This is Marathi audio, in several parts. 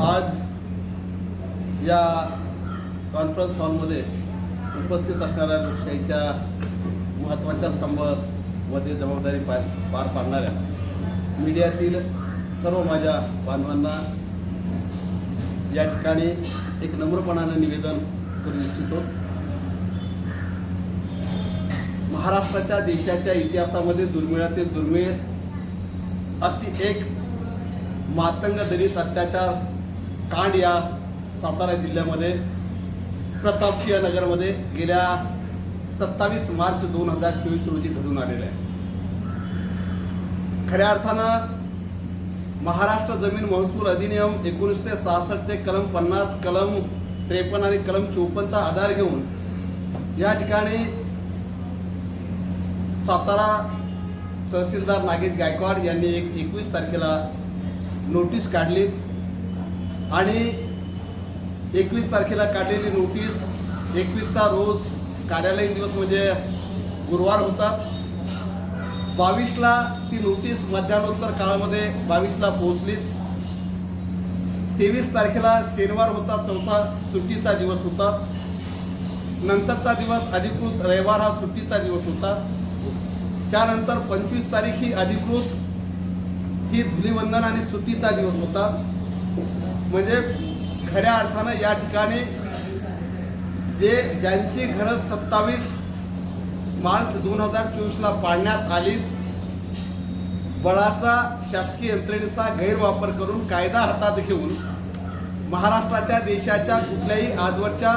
आज या कॉन्फरन्स हॉलमध्ये उपस्थित असणाऱ्या लोकशाहीच्या महत्त्वाच्या स्तंभामध्ये जबाबदारी पार पार पाडणाऱ्या मीडियातील सर्व माझ्या बांधवांना या ठिकाणी एक नम्रपणाने निवेदन करू इच्छितो. महाराष्ट्राच्या देशाच्या इतिहासामध्ये दुर्मिळातील दुर्मिळ अशी एक मातंग दलित अत्याचार कांड या सातारा जिल्ह्यामध्ये प्रतापसिंह नगरमध्ये गेल्या सत्तावीस मार्च दोन हजार चोवीस रोजी घडून आलेलं आहे. खऱ्या अर्थानं महाराष्ट्र जमीन महसूल अधिनियम एकोणीसशे सहासष्टचे कलम पन्नास कलम त्रेपन्न आणि कलम चोपन्नचा आधार घेऊन या ठिकाणी सातारा तहसीलदार नागेश गायकवाड यांनी एक एकवीस तारखेला नोटीस काढली. आणि एकवीस तारखेला काढलेली नोटीस एकवीसचा रोज कार्यालयीन दिवस म्हणजे गुरुवार होता. बावीसला ती नोटीस मध्यानोत्तर काळामध्ये बावीसला पोहोचली. तेवीस तारखेला शनिवार होता चौथा सुट्टीचा दिवस होता. नंतरचा दिवस अधिकृत रविवार हा सुट्टीचा दिवस होता. त्यानंतर पंचवीस तारीख ही अधिकृत ही धुलीवंदन आणि सुट्टीचा दिवस होता. म्हणजे खऱ्या अर्थानं या ठिकाणी जे ज्यांची घरं सत्तावीस मार्च दोन हजार चोवीसला पाडण्यात आली बळाचा शासकीय यंत्रणेचा गैरवापर करून कायदा हातात घेऊन महाराष्ट्राच्या देशाच्या कुठल्याही आजवरच्या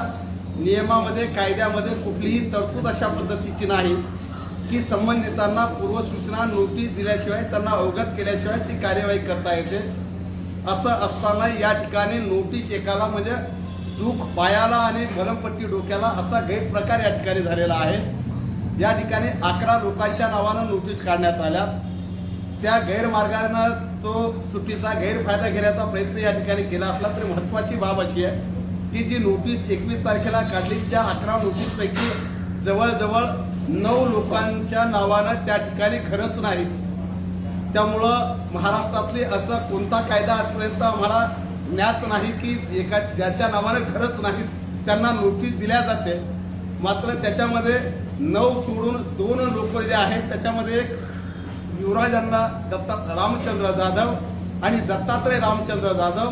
नियमामध्ये कायद्यामध्ये कुठलीही तरतूद अशा पद्धतीची नाही. की संबंधितांना पूर्वसूचना नोटीस दिल्याशिवाय त्यांना अवगत केल्याशिवाय ती कार्यवाही करता येते. असं असताना या ठिकाणी नोटीस एकाला म्हणजे दुःख पायाला आणि मलमपट्टी डोक्याला असा गैरप्रकार या ठिकाणी झालेला आहे. या ठिकाणी अकरा लोकांच्या नावानं नोटीस काढण्यात आल्या. त्या गैरमार्गानं तो सुट्टीचा गैरफायदा घेण्याचा प्रयत्न या ठिकाणी केला असला तरी महत्त्वाची बाब अशी आहे की जी नोटीस एकवीस तारखेला काढली त्या अकरा नोटीसपैकी जवळजवळ नऊ लोकांच्या नावानं त्या ठिकाणी खरंच नाही. त्यामुळं महाराष्ट्रातले असा कोणता कायदा आजपर्यंत आम्हाला ज्ञात नाही की एका ज्याच्या नावाने खरंच नाही त्यांना नोटीस दिल्या जाते. मात्र त्याच्यामध्ये नऊ सोडून दोन लोक जे आहेत त्याच्यामध्ये एक युवराजांना दत्ता रामचंद्र जाधव आणि दत्तात्रय रामचंद्र जाधव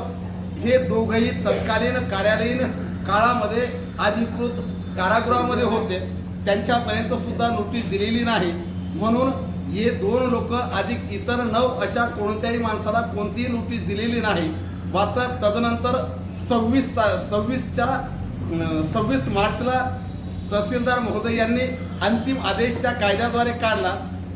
हे दोघंही तत्कालीन कार्यालयीन काळामध्ये अधिकृत कारागृहामध्ये होते. त्यांच्यापर्यंत सुद्धा नोटीस दिलेली नाही. म्हणून हे दोन लोक अधिक इतर नऊ अशा कोणत्याही माणसाला कोणतीही नोटीस दिलेली नाही. मात्र तदनंतर सव्वीस ता सव्वीसच्या सव्वीस मार्चला तहसीलदार महोदय यांनी अंतिम आदेश त्या कायद्याद्वारे काढला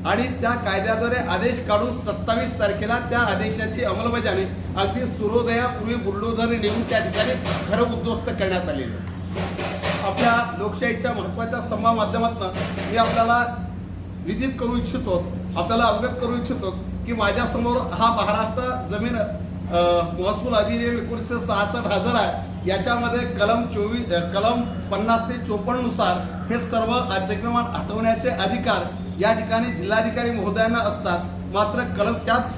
आणि त्या कायद्याद्वारे आदेश काढून सत्तावीस तारखेला त्या आदेशाची अंमलबजावणी अगदी सूर्योदयापूर्वी बुलडोझर नेऊन त्या ठिकाणी खरं उद्ध्वस्त करण्यात आलेलं आपल्या लोकशाहीच्या महत्त्वाच्या स्तंभा माध्यमातून मी आपल्याला विदित करू इच्छितो आपल्याला अवगत करू इच्छितो की माझ्यासमोर हा महाराष्ट्र जमीन महसूल अधिनियम एकोणीसशे सहासष्ट हजर आहे. याच्यामध्ये कलम चोवीस कलम पन्नास ते चोपन्ननुसार हे सर्व अतिक्रमण हटवण्याचे अधिकार या ठिकाणी जिल्हाधिकारी महोदयांना असतात. मात्र कलम त्याच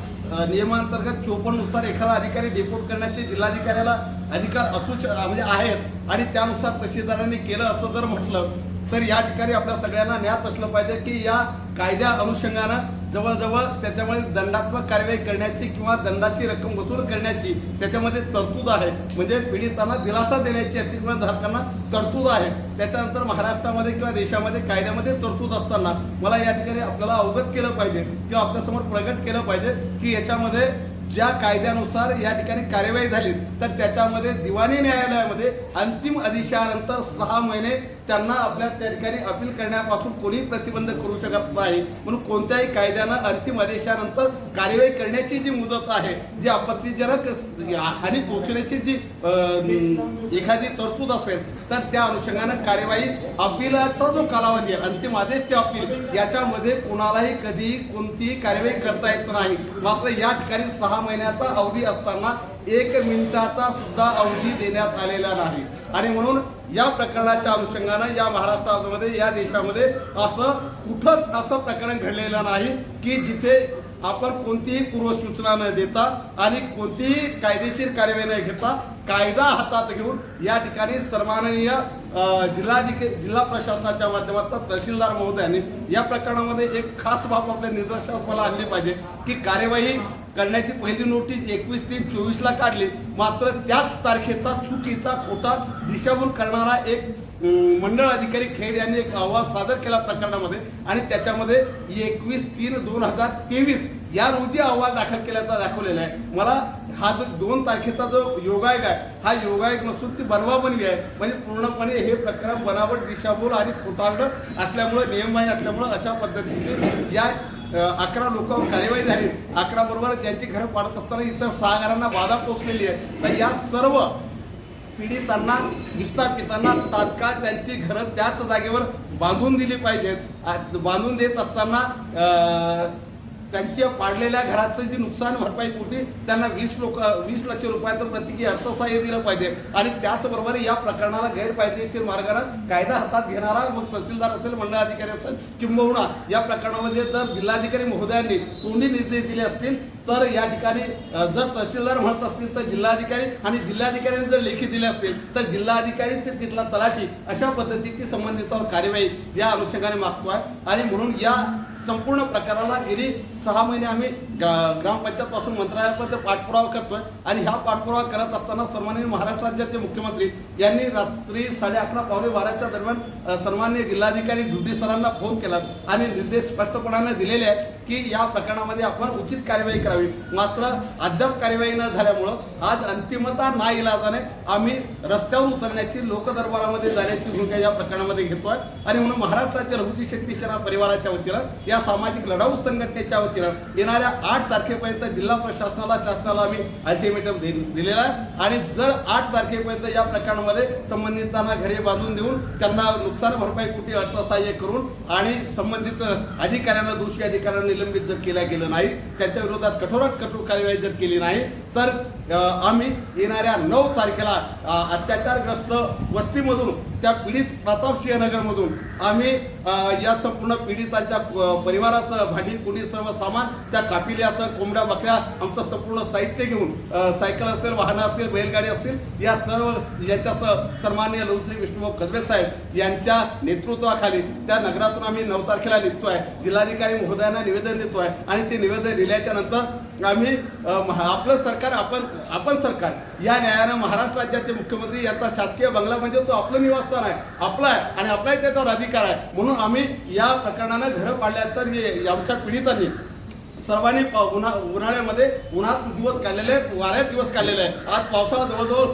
नियमांतर्गत चोपन्ननुसार एखादा अधिकारी डेपोट करण्याचे जिल्हाधिकाऱ्याला अधिकार असू म्हणजे आहेत आणि त्यानुसार तहसीलदारांनी केलं असं जर म्हटलं तर या ठिकाणी आपल्या सगळ्यांना ज्ञात असलं पाहिजे की या कायद्या अनुषंगानं जवळजवळ त्याच्यामध्ये दंडात्मक कारवाई करण्याची किंवा दंडाची रक्कम वसूल करण्याची त्याच्यामध्ये तरतूद आहे. म्हणजे पीडितांना दिलासा देण्याची याची किंवा धारकांना तरतूद आहे. त्याच्यानंतर महाराष्ट्रामध्ये किंवा देशामध्ये कायद्यामध्ये तरतूद असताना मला या ठिकाणी आपल्याला अवगत केलं पाहिजे किंवा आपल्यासमोर प्रगट केलं पाहिजे की याच्यामध्ये ज्या कायद्यानुसार या ठिकाणी कार्यवाही झाली तर त्याच्यामध्ये दिवाणी न्यायालयामध्ये अंतिम आदेशानंतर सहा महिने त्यांना आपल्या त्या ठिकाणी अपील करण्यापासून कोणीही प्रतिबंध करू शकत नाही. म्हणून कोणत्याही कायद्यानं अंतिम आदेशानंतर कार्यवाही करण्याची जी मुदत आहे जी आपत्तीजनक हानी पोहोचण्याची जी एखादी तरतूद असेल तर त्या अनुषंगानं कार्यवाही अपिलाचा जो कालावधी आहे अंतिम आदेश ते अपील याच्यामध्ये कोणालाही कधीही कोणतीही कार्यवाही करता येत नाही. मात्र या ठिकाणी सहा महिन्याचा अवधी असताना एक मिनिटाचा सुद्धा अवधी देण्यात आलेला नाही. आणि म्हणून या प्रकरणाच्या अनुषंगानं या महाराष्ट्रामध्ये या देशामध्ये असं कुठंच असं प्रकरण घडलेलं नाही की जिथे आपण कोणतीही पूर्वसूचना न देता आणि कोणतीही कायदेशीर कार्यवाही न घेता कायदा हातात घेऊन या ठिकाणी सन्माननीय अ, जिल्हाधिकारी जिल्हा प्रशासनाच्या माध्यमातून तहसीलदार महोदयांनी या प्रकरणामध्ये एक खास बाब आपल्या निदर्शनास मला आणली पाहिजे की कार्यवाही करण्याची पहिली नोटीस एकवीस तीन चोवीसला काढली. मात्र त्याच तारखेचा चुकीचा खोटा दिशाभूल करणारा एक मंडळ अधिकारी खेड यांनी एक अहवाल सादर केला प्रकरणामध्ये आणि त्याच्यामध्ये एकवीस तीन दोन हजार तेवीस या रोजी अहवाल दाखल केल्याचा दाखवलेला आहे. मला हा जो दोन तारखेचा जो योगायोग आहे हा योगायोग नसून ती बनवाबनवी आहे. म्हणजे पूर्णपणे हे प्रकरण बनावट दिशाभूल आणि खोटारड नियम नियमबाह्य असल्यामुळं अशा पद्धतीने या अकरा लोकांवर कार्यवाही झाली. अकरा बरोबर ज्यांची घरं पाडत असताना इतर सहा घरांना बाधा पोचलेली आहे. तर या सर्व पीडितांना विस्थापितांना तात्काळ त्यांची घरं त्याच जागेवर बांधून दिली पाहिजेत. बांधून देत असताना त्यांच्या पाडलेल्या घराचं जी नुकसान भरपाई पूर्वी त्यांना वीस लोक वीस लक्ष रुपयाचं प्रतिकी अर्थसहाय्य दिलं पाहिजे. आणि त्याचबरोबर या प्रकरणाला गैरकायदेशीर मार्गाने कायदा हातात घेणारा मग तहसीलदार असेल मंडळ अधिकारी असेल किंबहुना या प्रकरणामध्ये जर जिल्हाधिकारी महोदयांनी तोंडी निर्देश दिले असतील. तर या ठिकाणी जर तहसीलदार म्हणत असतील तर जिल्हाधिकारी आणि जिल्हाधिकाऱ्यांनी जर लेखी दिले असतील तर जिल्हाधिकारी ते तिथला तलाठी अशा पद्धतीची संबंधितावर कार्यवाही या अनुषंगाने मागतो आहे आणि म्हणून या संपूर्ण प्रकाराला गेली सहा महिने आम्ही ग्रा- ग्रामपंचायतपासून मंत्रालयापर्यंत पाठपुरावा करतोय. आणि ह्या पाठपुरावा करत असताना सन्माननीय महाराष्ट्र राज्याचे मुख्यमंत्री यांनी रात्री साडे अकरा पावणे बाराच्या दरम्यान अ, सन्माननीय जिल्हाधिकारी ड्युटी सरांना फोन केला. आणि निर्देश स्पष्टपणाने दिलेले आहेत की या प्रकरणामध्ये आपण उचित कार्यवाही करावी. मात्र अद्याप कार्यवाही न झाल्यामुळं आज अंतिमता ना इलाजाने आम्ही रस्त्यावर उतरण्याची लोकदरबारामध्ये जाण्याची भूमिका या प्रकरणामध्ये घेतोय. आणि म्हणून महाराष्ट्राच्या लघुजी शक्ती सेना परिवाराच्या वतीनं या सामाजिक लढाऊ संघटनेच्या वतीनं येणाऱ्या आठ तारखेपर्यंत जिल्हा प्रशासनाला शासनाला आम्ही अल्टिमेटम दिलेला आहे. आणि जर आठ तारखेपर्यंत या प्रकरणामध्ये संबंधितांना घरे बांधून देऊन त्यांना नुकसान भरपाई कुठे अर्थसहाय्य करून आणि संबंधित अधिकाऱ्यांना दोषी अधिकाऱ्यांना निलंबित जर केलं गेलं नाही त्यांच्या विरोधात कठोरात कठोर कार्यवाही जर केली नाही तर आम्ही येणाऱ्या नऊ तारखेला अत्याचारग्रस्त वस्तीमधून त्या पीडित प्रतापसिंह नगरमधून आम्ही या संपूर्ण पीडितांच्या परिवारासह भांडी कुणी सर्व सामान त्या कापिल्यासह कोंबड्या बकऱ्या आमचं संपूर्ण साहित्य घेऊन सायकल असेल वाहनं असतील बैलगाडी असतील या सर्व यांच्यासह सन्मान्य लवश्री विष्णुभाऊ कसबे साहेब यांच्या नेतृत्वाखाली त्या नगरातून आम्ही नऊ तारखेला निघतो आहे जिल्हाधिकारी महोदयांना निवेदन देतो आहे आणि ते निवेदन दिल्याच्या नंतर आम्ही महा- आपलं सरकार आपण आपण सरकार या न्यायानं महाराष्ट्र राज्याचे मुख्यमंत्री याचा शासकीय बंगला म्हणजे तो आपलं निवास निवासस्थान आहे. आपला आहे आणि आपलाही त्याच्यावर अधिकार आहे. म्हणून आम्ही या प्रकरणानं घरं पाडल्याचं हे आमच्या पीडितांनी सर्वांनी उन्हा उन्हाळ्यामध्ये उन्हात दिवस काढलेले वाऱ्यात दिवस काढलेले आहे आज पावसाळा जवळजवळ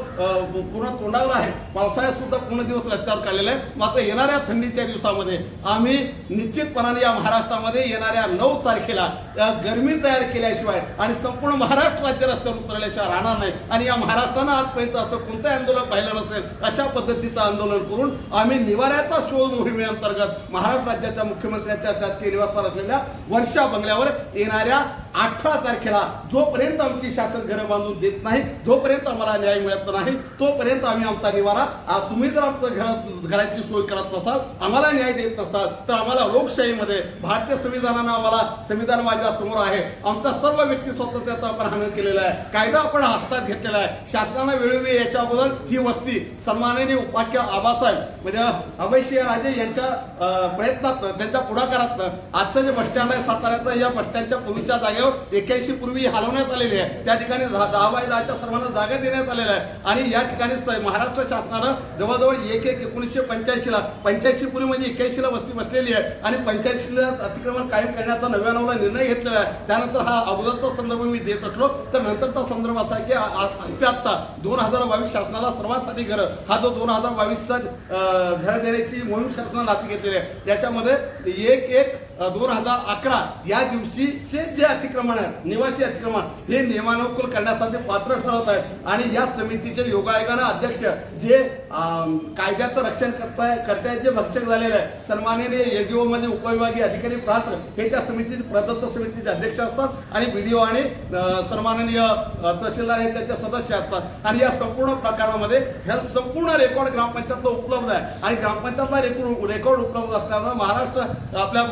पूर्ण तोंडावर आहे. पावसाळ्यात सुद्धा पूर्ण दिवस रस्त्यावर काढलेले आहे मात्र येणाऱ्या थंडीच्या दिवसामध्ये आम्ही निश्चितपणाने या महाराष्ट्रामध्ये येणाऱ्या नऊ तारखेला गरमी तयार केल्याशिवाय आणि संपूर्ण महाराष्ट्र राज्य रस्त्यावर उतरल्याशिवाय राहणार नाही. आणि या महाराष्ट्रानं आजपर्यंत असं कोणतंही आंदोलन पाहिलं नसेल अशा पद्धतीचं आंदोलन करून आम्ही निवाऱ्याचा शोध मोहिमेअंतर्गत महाराष्ट्र राज्याच्या मुख्यमंत्र्यांच्या शासकीय निवासस्थान असलेल्या वर्षा बंगल्यावर येणाऱ्या अठरा तारखेला जोपर्यंत आमची शासन घरं बांधून देत नाही जोपर्यंत आम्हाला न्याय मिळत नाही तोपर्यंत आम्ही आमचा निवारा तुम्ही जर आमचं घर घराची सोय करत नसाल आम्हाला न्याय देत नसाल तर आम्हाला लोकशाहीमध्ये भारतीय संविधानानं आम्हाला संविधान माझ्यासमोर आहे. आमचा सर्व व्यक्ती स्वातंत्र्याचा आपण हनन केलेला आहे. कायदा आपण हातात घेतलेला आहे. शासनानं वेळोवेळी याच्या अगोदर ही वस्ती सन्माननीय उपाख्य आबासाहेब म्हणजे अभयसिंह राजे यांच्या प्रयत्नात त्यांच्या पुढाकारात आजचं जे बस स्टँड आहे साताऱ्याचं या बस स्टँडच्या पूर्वीच्या जागेवर एक्याऐंशी पूर्वी हलवण्यात आलेली आहे. त्या ठिकाणी दहा दहा बाय दहाच्या सर्वांना जागा देण्यात आलेल्या आहे. आणि या ठिकाणी महाराष्ट्र शासनानं जवळजवळ एक एक एकोणीसशे पंच्याऐंशीला पंच्याऐंशी पूर्वी म्हणजे एक्याऐंशीला वस्ती बसलेली आहे. आणि पंच्याऐंशीला अतिक्रमण कायम करण्याचा नव्या नवला निर्णय घेतलेला आहे. त्यानंतर हा अगोदरचा संदर्भ मी देत असलो तर नंतरचा संदर्भ असा आहे की अंत्यात्ता आत्ता दोन हजार बावीस शासनाला सर्वांसाठी घरं. हा जो दोन हजार बावीसचा घर देण्याची मोहीम शासनानं हाती घेतलेली आहे. त्याच्यामध्ये एक एक दोन हजार अकरा या दिवशीचे जे अतिक्रमण आहे निवासी अतिक्रमण हे नियमानुकूल करण्यासाठी पात्र ठरवत आहेत आणि या समितीचे योगायोगानं अध्यक्ष जे कायद्याचं रक्षण करताय करताय जे भक्षक झालेले आहे सन्माननीय एडीओ मध्ये उपविभागीय अधिकारी प्रात्र हे त्या समितीचे प्रदत्त समितीचे अध्यक्ष असतात आणि बीडीओ आणि सन्माननीय तहसीलदार हे त्याचे सदस्य असतात. आणि या संपूर्ण प्रकारामध्ये हे संपूर्ण रेकॉर्ड ग्रामपंचायतला उपलब्ध आहे. आणि ग्रामपंचायतला रेकॉर्ड रेकॉर्ड उपलब्ध असल्यामुळे महाराष्ट्र आपल्या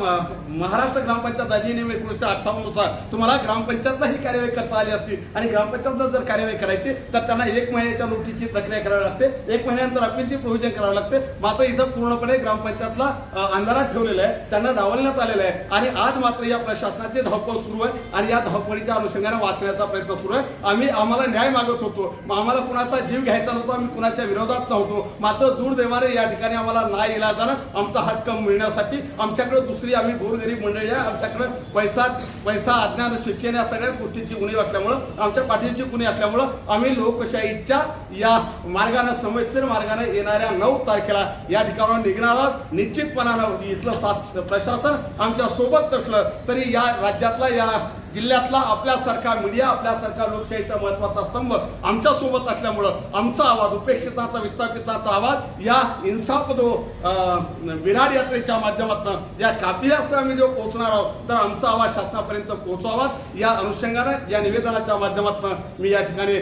महाराष्ट्र ग्रामपंचायत अधिनियम एकोणीसशे अठ्ठावन्ननुसार तुम्हाला ग्रामपंचायतला ही कार्यवाही करता आली असती. आणि ग्रामपंचायतला जर कार्यवाही करायची तर त्यांना एक महिन्याच्या नोटीसची प्रक्रिया करावी लागते. एक महिन्यानंतर अपीलची प्रोव्हिजन करावं लागते मात्र इथं पूर्णपणे ग्रामपंचायतला अंधारात ठेवलेलं आहे. त्यांना डावलण्यात आलेलं आहे. आणि आज मात्र या प्रशासनाची धावपळ सुरू आहे आणि या धावपळीच्या अनुषंगाने वाचण्याचा प्रयत्न सुरू आहे. आम्ही आम्हाला न्याय मागत होतो. मग आम्हाला कुणाचा जीव घ्यायचा नव्हता आम्ही कुणाच्या विरोधात नव्हतो. मात्र दुर्दैवाने या ठिकाणी आम्हाला नाही इलाजानं आमचा हक्क मिळण्यासाठी आमच्याकडे दुसरी आम्ही गोरगरीब मंडळी आहे आमच्याकडे पैसा पैसा अज्ञान शिक्षण या सगळ्या गोष्टींची गुन्हे असल्यामुळं आमच्या पाठीची गुन्हे असल्यामुळं आम्ही लोकशाहीच्या या मार्गाने समस्येर मार्गाने येणाऱ्या नऊ तारखेला या ठिकाणावर निघणार आहोत. निश्चितपणानं इथलं शास- प्रशासन आमच्यासोबत नसलं तरी या राज्यातला या जिल्ह्यातला आपल्यासारखा मीडिया आपल्यासारखा लोकशाहीचा महत्त्वाचा स्तंभ आमच्यासोबत असल्यामुळं आमचा आवाज उपेक्षिताचा विस्थापिताचा आवाज या इन्साफ दो अं, विराट यात्रेच्या माध्यमातून या काफिल्यासह आम्ही जो पोहोचणार आहोत तर आमचा आवाज शासनापर्यंत पोहोचावा या अनुषंगाने या निवेदनाच्या माध्यमातून मी या ठिकाणी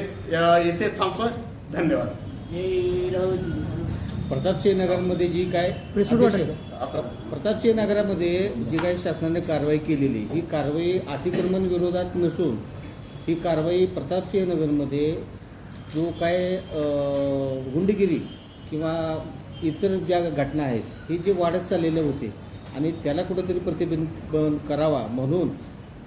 येथे थांबतोय. धन्यवाद. प्रतापसिंह नगरमध्ये जी काय प्रतापसिंह नगरामध्ये जी काही शासनाने कारवाई केलेली ही कारवाई अतिक्रमण विरोधात नसून ही कारवाई प्रतापसिंह नगरमध्ये जो काय गुंडगिरी किंवा इतर ज्या घटना आहेत ही जे वाढत चाललेले होते आणि त्याला कुठंतरी प्रतिबंध करावा म्हणून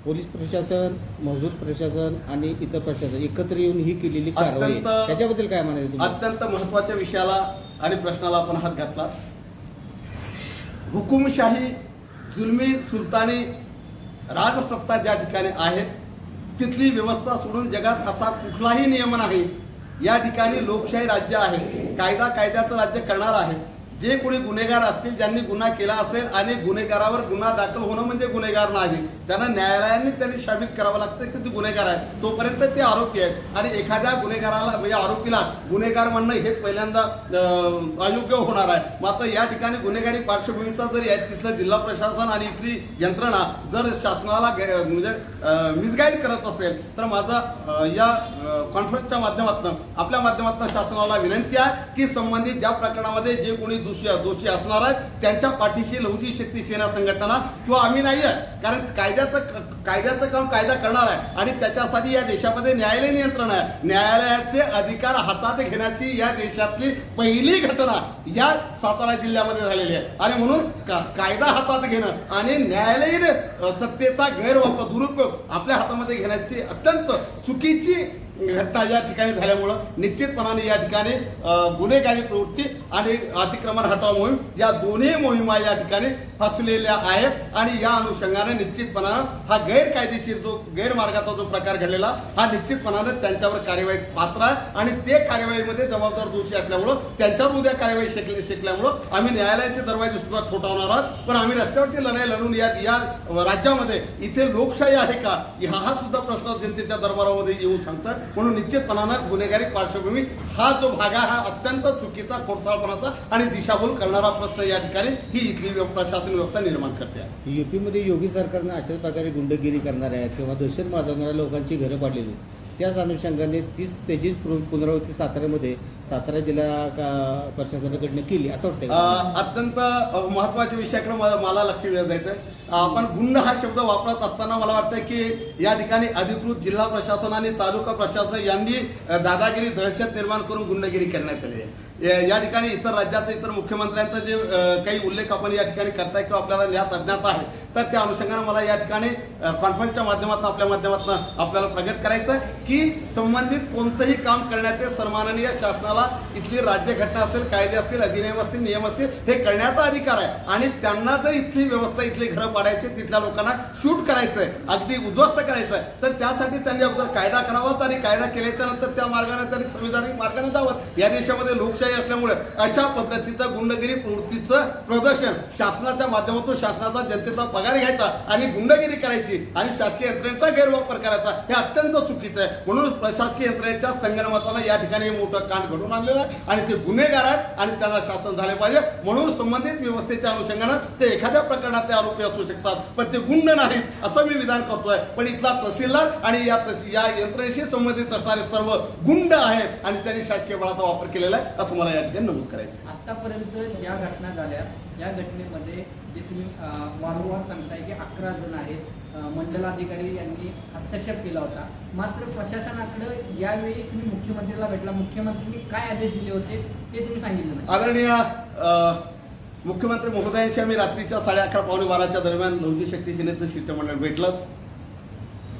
पोलीस प्रशासन महसूल प्रशासन आणि इतर प्रशासन एकत्र येऊन ही केलेली कारवाई त्याच्याबद्दल काय म्हणायचं? अत्यंत महत्त्वाच्या विषयाला आणि प्रश्नाला आपण हात घातला हुकुमशाही जुलमी सुलतानी राजसत्ता ज्या ठिकाणी आहे तिथली व्यवस्था सोडून जगात असा कुठलाही नियम नाही. या ठिकाणी लोकशाही राज्य आहे. कायदा कायद्याचं राज्य करणार आहे. जे कोणी गुन्हेगार असतील ज्यांनी गुन्हा केला असेल आणि गुन्हेगारावर गुन्हा दाखल होणं म्हणजे गुन्हेगार नाही. त्यांना न्यायालयाने त्यांनी साबित करावं लागतं की ते गुन्हेगार आहे. तोपर्यंत ते आरोपी आहेत. आणि एखाद्या गुन्हेगाराला म्हणजे आरोपीला गुन्हेगार म्हणणं हेच पहिल्यांदा अयोग्य होणार आहे. मात्र या ठिकाणी गुन्हेगारी पार्श्वभूमीचा जर या तिथलं जिल्हा प्रशासन आणि इथली यंत्रणा जर शासनाला म्हणजे मिसगाईड करत असेल तर माझा या कॉन्फरन्सच्या माध्यमातून आपल्या माध्यमातून शासनाला विनंती आहे की संबंधित ज्या प्रकरणामध्ये जे कोणी दोषी दोषी असणार आहेत त्यांच्या पाठीशी लहुजी शक्ती सेना संघटना किंवा आम्ही नाही आहे कारण कायद्याचं कायद्याचं काम कायदा करणार आहे. आणि त्याच्यासाठी या देशामध्ये न्यायालय नियंत्रण आहे. न्यायालयाचे अधिकार हातात घेण्याची या देशातली पहिली घटना या सातारा जिल्ह्यामध्ये झालेली आहे. आणि म्हणून का- कायदा हातात घेणं आणि न्यायालयीन सत्तेचा गैरवापर दुरुपयोग आपल्या हातामध्ये घेण्याची अत्यंत चुकीची घटना या ठिकाणी झाल्यामुळं निश्चितपणाने या ठिकाणी गुन्हेगारी प्रवृत्ती आणि अतिक्रमण हटाव मोहीम या दोन्ही मोहिमा या ठिकाणी फसलेल्या आहेत. आणि या अनुषंगाने निश्चितपणानं हा गैरकायदेशीर जो गैरमार्गाचा जो प्रकार घडलेला हा निश्चितपणानं त्यांच्यावर कार्यवाही पात्र आहे. आणि ते कार्यवाहीमध्ये जबाबदार दोषी असल्यामुळं त्यांच्यावर उद्या कार्यवाही शिकले शिकल्यामुळं आम्ही न्यायालयाचे दरवाजे सुद्धा ठोठावणार आहोत. पण आम्ही रस्त्यावरती लढाई लढून या या राज्यामध्ये इथे लोकशाही आहे का हा हा सुद्धा प्रश्न जनतेच्या दरबारामध्ये येऊन सांगतोय. म्हणून निश्चितपणानं गुन्हेगारी पार्श्वभूमी हा जो भाग आहे हा अत्यंत चुकीचा खोडसाळपणाचा आणि दिशाभूल करणारा प्रश्न या ठिकाणी ही इथली प्रशासन शासन व्यवस्था निर्माण करते आहे युपीमध्ये योगी सरकारनं अशाच प्रकारे गुंडगिरी करणाऱ्या किंवा दहशत माजवणाऱ्या लोकांची घरं पाडलेली आहेत. त्याच अनुषंगाने तीच त्याचीच पुन- पुनरावृत्ती साताऱ्यामध्ये सातारा जिल्हा प्रशासनाकडनं केली असं वाटतं अत्यंत महत्त्वाच्या विषयाकडे मला लक्ष लक्ष द्यायचं आपण गुंड हा शब्द वापरत असताना मला वाटतं की या ठिकाणी अधिकृत जिल्हा प्रशासन आणि तालुका प्रशासन यांनी दादागिरी दहशत निर्माण करून गुंडगिरी करण्यात आली आहे. या- ठिकाणी इतर राज्याचं इतर मुख्यमंत्र्यांचा जे काही उल्लेख आपण या ठिकाणी करताय किंवा आपल्याला ज्ञात अज्ञात आहे तर त्या अनुषंगाने मला या ठिकाणी कॉन्फरन्सच्या माध्यमातून आपल्या माध्यमातून आपल्याला प्रगट करायचं की संबंधित कोणतंही काम करण्याचे सन्माननीय शासनाला इथली राज्यघटना असेल कायदे असतील अधिनियम असतील नियम असतील हे करण्याचा अधिकार आहे. आणि त्यांना जर इथली व्यवस्था इथली घरं पाडायची तिथल्या लोकांना शूट करायचं आहे अगदी उद्ध्वस्त करायचं आहे तर त्यासाठी त्यांनी अगोदर कायदा करावा आणि कायदा केल्याच्यानंतर त्या मार्गाने त्यांनी संविधानिक मार्गाने जावं. या देशामध्ये लोकशाही असल्यामुळे अशा पद्धतीचं गुंडगिरी प्रवृत्तीचं प्रदर्शन शासनाच्या माध्यमातून शासनाचा जनतेचा पगार घ्यायचा आणि गुंडगिरी करायची आणि शासकीय यंत्रणेचा गैरवापर करायचा हे अत्यंत चुकीचं आहे. म्हणून प्रशासकीय यंत्रणेच्या संगणमताला या ठिकाणी मोठं कांड घडून आणलेलं आहे आणि ते गुन्हेगार आहेत आणि त्यांना शासन झाले पाहिजे. म्हणून संबंधित व्यवस्थेच्या अनुषंगानं ते एखाद्या प्रकरणातले आरोपी असू शकतात पण ते गुंड नाहीत असं मी विधान करतोय. पण इथला तहसीलदार आणि या या यंत्रणेशी संबंधित असणारे सर्व गुंड आहेत आणि त्यांनी शासकीय बळाचा वापर केलेला आहे असं मला या ठिकाणी नमूद करायचं आहे. आतापर्यंत या घटना झाल्या. या घटनेमध्ये जे तुम्ही वारंवार सांगताय की अकरा जण आहेत. मंडलाधिकारी यांनी हस्तक्षेप केला होता. मात्र प्रशासनाकडे यावेळी तुम्ही मुख्यमंत्र्याला भेटला. मुख्यमंत्र्यांनी काय आदेश दिले होते ते तुम्ही सांगितलं नाही. आदरणीय मुख्यमंत्री महोदयांशी आम्ही रात्रीच्या साडे अकरा पावणे बाराच्या दरम्यान नवजी शक्ती सेनेचं शिष्टमंडळ भेटलं.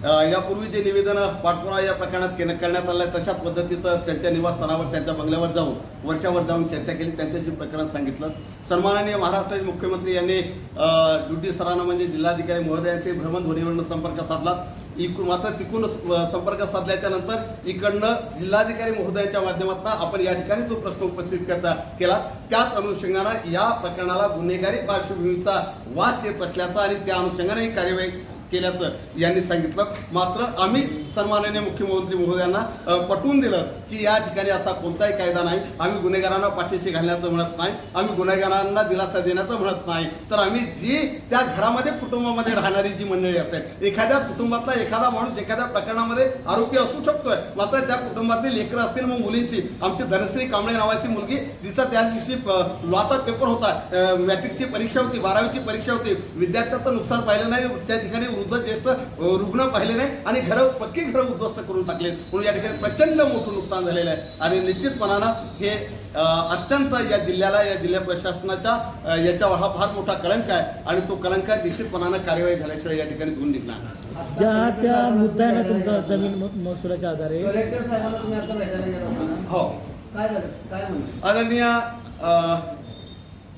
यापूर्वी जे निवेदन पाठपुरा या प्रकरणात केलं करण्यात आलं तशाच पद्धतीचं त्यांच्या निवासस्थानावर त्यांच्या बंगल्यावर जाऊन वर्षावर जाऊन चर्चा केली. त्यांच्याशी प्रकरण सांगितलं. सन्माननीय महाराष्ट्राचे मुख्यमंत्री यांनी ड्युटी सरांना म्हणजे जिल्हाधिकारी महोदयांशी भ्रमणध्वनीवरून संपर्क साधला. इकडून मात्र तिकून संपर्क साधल्याच्या नंतर इकडनं जिल्हाधिकारी महोदयांच्या माध्यमातून आपण या ठिकाणी जो प्रश्न उपस्थित करता केला. त्याच अनुषंगानं या प्रकरणाला गुन्हेगारी पार्श्वभूमीचा वास येत असल्याचा आणि त्या अनुषंगाने ही कार्यवाही केल्याचं यांनी सांगितलं. मात्र आम्ही सन्माननीय मुख्यमंत्री महोदयांना पटवून दिलं की या ठिकाणी असा कोणताही कायदा नाही. आम्ही गुन्हेगारांना पाठीशी घालण्याचं म्हणत नाही. आम्ही गुन्हेगारांना दिलासा देण्याचं म्हणत नाही. तर आम्ही जी त्या घरामध्ये कुटुंबामध्ये राहणारी जी मंडळी असेल एखाद्या कुटुंबातला एखादा माणूस एखाद्या प्रकरणामध्ये आरोपी असू शकतोय. मात्र त्या कुटुंबातली लेकरं असतील मग मुलींची. आमची धनश्री कांबळे नावाची मुलगी जिचा त्या दिवशी लॉचा पेपर होता. मॅट्रिकची परीक्षा होती बारावीची परीक्षा होती. विद्यार्थ्याचं नुकसान पाहिलं नाही. त्या ठिकाणी वृद्ध ज्येष्ठ रुग्ण पाहिले नाही आणि घरं पक्की घरं उद्ध्वस्त करून टाकले. म्हणून या ठिकाणी प्रचंड मोठं नुकसान झालेलं आहे. आणि निश्चितपणानं हे अत्यंत या जिल्ह्याला या जिल्हा प्रशासनाच्या याच्यावर हा फार मोठा कलंक आहे. आणि तो कलंक निश्चितपणानं कार्यवाही झाल्याशिवाय या ठिकाणी धुवून निघणार. ज्या त्या मुद्द्याने तुमचा जमीन महसुलाच्या आधारे कलेक्टर साहेबांना तुम्ही आता भेटायला गेला होता ना? हो. काय झालं? काय म्हणलं? आदरणीय अ,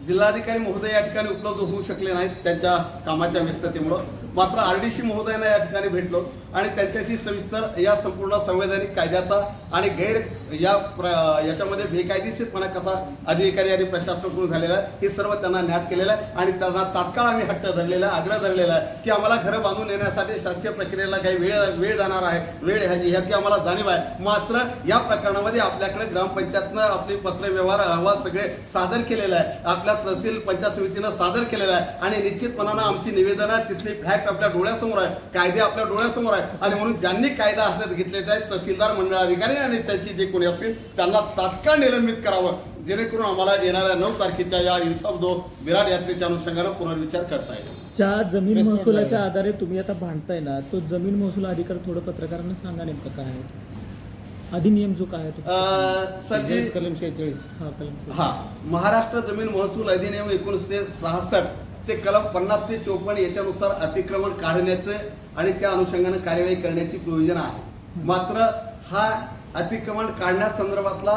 जिल्हाधिकारी महोदय या ठिकाणी उपलब्ध होऊ शकले नाहीत त्यांच्या कामाच्या व्यस्ततेमुळं. मात्र आर डी सी महोदयांना या ठिकाणी भेटलो आणि त्यांच्याशी सविस्तर या संपूर्ण संवैधानिक कायद्याचा आणि गैर या प्र याच्यामध्ये बेकायदेशीरपणा कसा अधिकारी आणि प्रशासनाकडून झालेला आहे हे सर्व त्यांना ज्ञात केलेलं आहे. आणि त्यांना तात्काळ आम्ही हट्ट धरलेला आहे आग्रह धरलेला आहे की आम्हाला घरं बांधून येण्यासाठी शासकीय प्रक्रियेला काही वेळ वेळ जाणार आहे वेळ ह्याची ह्याची आम्हाला जाणीव आहे. मात्र या प्रकरणामध्ये आपल्याकडे ग्रामपंचायतनं आपले पत्रव्यवहार अहवाल सगळे सादर केलेला आहे. आपल्या तहसील पंचायत समितीनं सादर केलेला आहे. आणि निश्चितपणानं आमची निवेदनं तिथली फॅक्ट आपल्या डोळ्यासमोर आहे कायदे आपल्या डोळ्यासमोर आहे. आणि म्हणून ज्यांनी कायदा हातात घेतले तहसीलदार मंडळ अधिकारी आणि त्यांची जे कोणी असतील त्यांना तात्काळ निलंबित करावं जेणेकरून आम्हाला येणाऱ्या नऊ तारखेच्या या इन्साफ दो विराट यात्रेच्या अनुषंगानं पुनर्विचार करता येईल ज्या जमीन महसुलाच्या. आधारे तुम्ही आता भांडताय ना तो जमीन महसूल अधिकार थोडं पत्रकारांना सांगा नेमकं काय आहे. अधिनियम जो काय आहे कलम शेहेचाळीस हा कलम. हा महाराष्ट्र जमीन महसूल अधिनियम एकोणीसशे सहासष्ट चे कलम पन्नास ते चोपन्न याच्यानुसार अतिक्रमण काढण्याचे आणि त्या अनुषंगाने कार्यवाही करण्याची प्रयोजन आहे मात्र हा अतिक्रमण काढण्यासंदर्भातला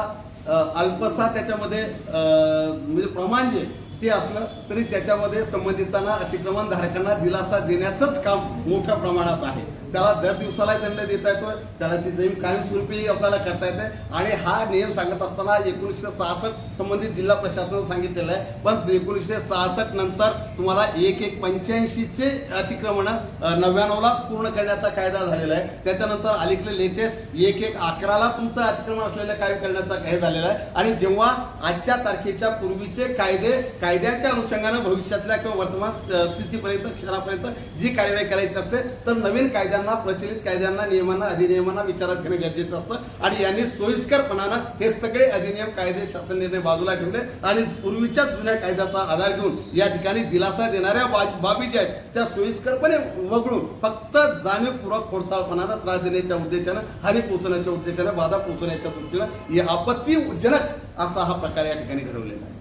अल्पसा त्याच्यामध्ये म्हणजे प्रमाण जे ते असलं तरी त्याच्यामध्ये संबंधितांना अतिक्रमण धारकांना दिलासा देण्याचंच काम मोठ्या प्रमाणात आहे. त्याला दर दिवसाला दंड देता येतोय. त्याला ती जमीन कायमस्वरूपी आपल्याला करता येते. आणि हा नियम सांगत असताना एकोणीसशे सहासष्ट संबंधित जिल्हा प्रशासनानं सांगितलेलं आहे. पण एकोणीसशे सहासष्ट नंतर तुम्हाला एक एक पंच्याऐंशीचे अतिक्रमण नव्याण्णवला पूर्ण करण्याचा कायदा झालेला आहे. त्याच्यानंतर अलीकडे लेटेस्ट एक एक अकराला तुमचं अतिक्रमण असलेलं काय करण्याचा कायदा झालेला आहे. आणि जेव्हा आजच्या तारखेच्या पूर्वीचे कायदे कायद्याच्या अनुषंगानं भविष्यातल्या किंवा वर्तमान स्थितीपर्यंत क्षणापर्यंत जी कार्यवाही करायची असते तर नवीन कायद्यांना प्रचलित कायद्यांना नियमांना अधिनियमांना विचारात घेणं गरजेचं असतं. आणि यांनी सोयीस्करपणानं हे सगळे अधिनियम कायदे शासन निर्णय बाजूला ठेवले. आणि पूर्वीच्या जुन्या कायद्याचा आधार घेऊन या ठिकाणी दिलासा देणाऱ्या बाबी ज्या आहेत त्या सोयीस्करपणे वगळून फक्त जाणीवपूर्वक खोडसाळपणानं त्रास देण्याच्या उद्देशानं हानी पोहोचण्याच्या उद्देशानं बाधा पोहोचण्याच्या दृष्टीनं हे आपत्तीजनक असा हा प्रकार या ठिकाणी घडवलेला आहे.